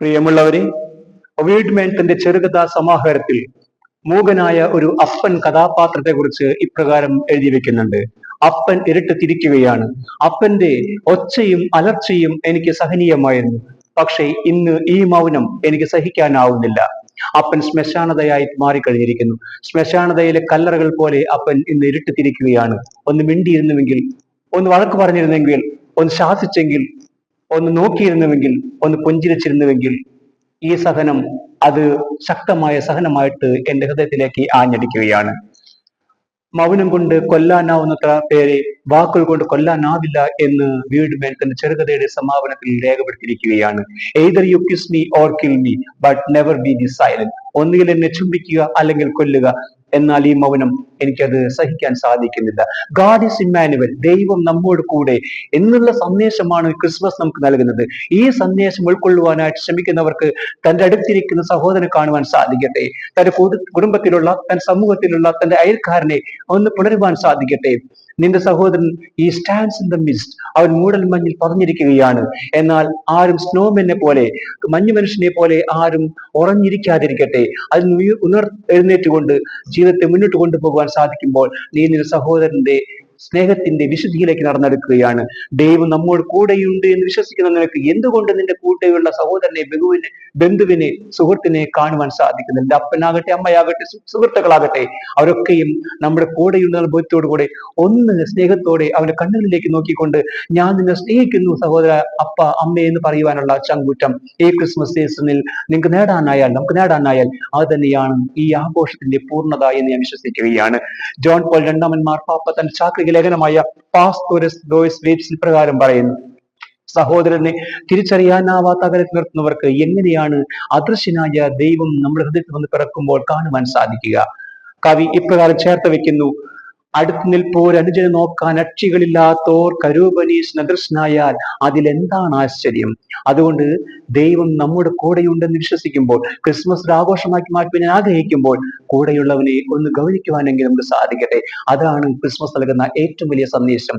പ്രിയമുള്ളവരെ ഒവീഡ്മേൻ തന്റെ ചെറുകഥാ സമാഹാരത്തിൽ മൂകനായ ഒരു അപ്പൻ കഥാപാത്രത്തെ കുറിച്ച് ഇപ്രകാരം എഴുതി വെക്കുന്നുണ്ട്. അപ്പൻ ഇരട്ട് തിരിക്കുകയാണ് അപ്പന്റെ ഒച്ചയും അലർച്ചയും എനിക്ക് സഹനീയമായിരുന്നു. പക്ഷേ ഇന്ന് ഈ മൗനം എനിക്ക് സഹിക്കാനാവുന്നില്ല. അപ്പൻ ശ്മശാനതയായി മാറിക്കഴിഞ്ഞിരിക്കുന്നു. ശ്മശാനതയിലെ കല്ലറകൾ പോലെ അപ്പൻ ഇന്ന് ഇരുട്ട് തിരിക്കുകയാണ് ഒന്ന് മിണ്ടിയിരുന്നുവെങ്കിൽ ഒന്ന് വഴക്ക് പറഞ്ഞിരുന്നെങ്കിൽ ഒന്ന് ശാസിച്ചെങ്കിൽ ഒന്ന് നോക്കിയിരുന്നുവെങ്കിൽ ഒന്ന് പുഞ്ചിരിച്ചിരുന്നുവെങ്കിൽ ഈ സഹനം അത് ശക്തമായ സഹനമായിട്ട് എന്റെ ഹൃദയത്തിലേക്ക് ആഞ്ഞടിക്കുകയാണ്. മൗനം കൊണ്ട് കൊല്ലാനാവുന്നത്ര പേരെ വാക്കുകൾ കൊണ്ട് കൊല്ലാനാവില്ല എന്ന് വീഡ്മാൻ തന്റെ ചെറുകഥയുടെ സമാപനത്തിൽ രേഖപ്പെടുത്തിയിരിക്കുകയാണ്. Either you kiss me or kill me but never be the silent ഒന്നുകിൽ എന്നെ ചുംബിക്കുക അല്ലെങ്കിൽ കൊല്ലുക എന്നാൽ ഈ മൗനം എനിക്കത് സഹിക്കാൻ സാധിക്കുന്നില്ല. ഗാഡ് ഇസ് ഇമ്മാനുവൽ ദൈവം നമ്മോട് കൂടെ എന്നുള്ള സന്ദേശമാണ് ക്രിസ്മസ് നമുക്ക് നൽകുന്നത്. ഈ സന്ദേശം ഉൾക്കൊള്ളുവാനായിട്ട് ശ്രമിക്കുന്നവർക്ക് തന്റെ അടുത്തിരിക്കുന്ന സഹോദരനെ കാണുവാൻ സാധിക്കട്ടെ. തന്റെ കുടുംബത്തിലുള്ള തന്റെ സമൂഹത്തിലുള്ള തന്റെ അയൽക്കാരനെ ഒന്ന് പുണരുവാൻ സാധിക്കട്ടെ. നിന്റെ സഹോദരൻ ഈ സ്റ്റാൻസ് ഇൻ ദ മിസ്റ്റ് അവൻ മൂടൽ മഞ്ഞിൽ പറഞ്ഞിരിക്കുകയാണ് എന്നാൽ ആരും സ്നോമെന്നെ പോലെ മഞ്ഞു മനുഷ്യനെ പോലെ ആരും ഉറഞ്ഞിരിക്കാതിരിക്കട്ടെ. അതിൽ ഉണർ എഴുന്നേറ്റുകൊണ്ട് ജീവിതത്തെ മുന്നോട്ട് കൊണ്ടുപോകുവാൻ സാധിക്കുമ്പോൾ നീ നിന്റെ സഹോദരന്റെ സ്നേഹത്തിന്റെ വിശുദ്ധിയിലേക്ക് നടന്നെടുക്കുകയാണ്. ദൈവം നമ്മോട് കൂടെയുണ്ട് എന്ന് വിശ്വസിക്കുന്ന നിനക്ക് എന്തുകൊണ്ട് നിന്റെ കൂടെയുള്ള സഹോദരനെ ബഹുവിനെ ബന്ധുവിനെ സുഹൃത്തിനെ കാണുവാൻ സാധിക്കുന്നില്ല? അപ്പനാകട്ടെ അമ്മയാകട്ടെ സുഹൃത്തുക്കളാകട്ടെ അവരൊക്കെയും നമ്മുടെ കൂടെയുള്ള ബോധ്യത്തോടു കൂടെ ഒന്ന് സ്നേഹത്തോടെ അവന്റെ കണ്ണുകളിലേക്ക് നോക്കിക്കൊണ്ട് ഞാൻ നിന്നെ സ്നേഹിക്കുന്നു സഹോദര അപ്പ അമ്മ എന്ന് പറയുവാനുള്ള ചങ്കൂറ്റം ഈ ക്രിസ്മസ് സീസണിൽ നിങ്ങൾക്ക് നേടാനായാൽ നമുക്ക് നേടാനായാൽ അത് തന്നെയാണ് ഈ ആഘോഷത്തിന്റെ പൂർണത എന്ന് ഞാൻ വിശ്വസിക്കുകയാണ്. ജോൺ പോൾ രണ്ടാമൻ മാർപ്പാപ്പ തന്റെ ചാക്രിക ലേഖനമായ പാസ്തോരസ് ഡോയ്സ് വേബ്സിൽ പ്രകാരം പറയുന്നു. സഹോദരനെ തിരിച്ചറിയാനാവാത്ത അകലത്തിൽ നിർത്തുന്നവർക്ക് എങ്ങനെയാണ് അദൃശ്യനായ ദൈവം നമ്മുടെ ഹൃദയത്തിൽ വന്ന് പിറക്കുമ്പോൾ കാണുവാൻ സാധിക്കുക? കവി ഇപ്രകാരം ചേർത്ത് വെക്കുന്നു അടുത്ത് നിൽപ്പോർ അനുജനെ നോക്കാൻ അക്ഷികളില്ലാത്തോർ കരൂപനീസ് നദൃശ്നായാൽ അതിലെന്താണ് ആശ്ചര്യം? അതുകൊണ്ട് ദൈവം നമ്മുടെ കൂടെയുണ്ടെന്ന് വിശ്വസിക്കുമ്പോൾ ക്രിസ്മസ് ആഘോഷമാക്കി മാറ്റുവാൻ ആഗ്രഹിക്കുമ്പോൾ കൂടെയുള്ളവനെ ഒന്ന് ഗൗനിക്കുവാനെങ്കിലും നമുക്ക് സാധിക്കട്ടെ. അതാണ് ക്രിസ്മസ് നൽകുന്ന ഏറ്റവും വലിയ സന്ദേശം.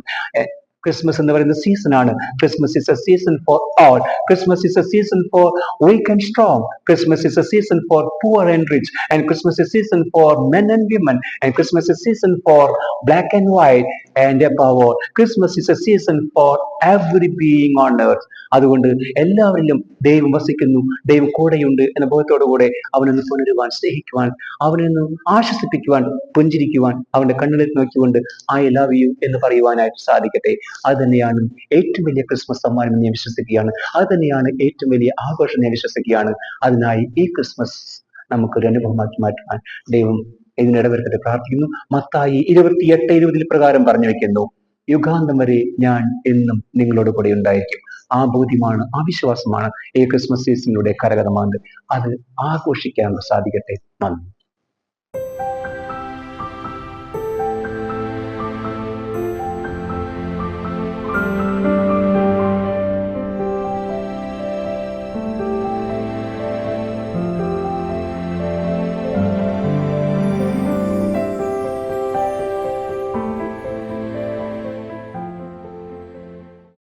ക്രിസ്മസ് എന്ന് പറയുന്ന സീസൺ ആണ്. Christmas is a season for all Christmas is a season for weak and strong Christmas is a season for poor and rich and Christmas is season for men and women and Christmas is season for black and white and above Christmas is a season for every being on earth അതുകൊണ്ട് എല്ലാവരിലും ദൈവം വസിക്കുന്നു ദൈവം കൂടെയുണ്ട് എന്ന ബോധത്തോടു കൂടെ അവനൊന്ന് പുനരുവാൻ സ്നേഹിക്കുവാൻ അവനൊന്ന് ആശ്വസിപ്പിക്കുവാൻ പുഞ്ചിരിക്കുവാൻ അവന്റെ കണ്ണിലേക്ക് നോക്കിക്കൊണ്ട് ഐ ലവ് യു എന്ന് പറയുവാനായിട്ട് സാധിക്കട്ടെ. അത് തന്നെയാണ് ഏറ്റവും വലിയ ക്രിസ്മസ് സമ്മാനം എന്ന് ഞാൻ വിശ്വസിക്കുകയാണ്. അത് തന്നെയാണ് ഏറ്റവും വലിയ ആഘോഷം ഞാൻ വിശ്വസിക്കുകയാണ്. അതിനായി ഈ ക്രിസ്മസ് നമുക്കൊരു അനുഭവമാക്കി മാറ്റുവാൻ ദൈവം ഇതിനിടവരുത്തട്ടെ പ്രാർത്ഥിക്കുന്നു. മത്തായി ഇരുപത്തി എട്ട് ഇരുപതിൽ പ്രകാരം പറഞ്ഞു വെക്കുന്നു. യുഗാന്തം വരെ ഞാൻ എന്നും നിങ്ങളോട് കൂടെ ഉണ്ടായിരിക്കും. ആ ബോധ്യമാണ് ആ വിശ്വാസമാണ് ഈ ക്രിസ്മസ് സീസണിലൂടെ കരകതമാകുന്നത് അത് ആഘോഷിക്കാൻ സാധിക്കട്ടെ. നന്ദി.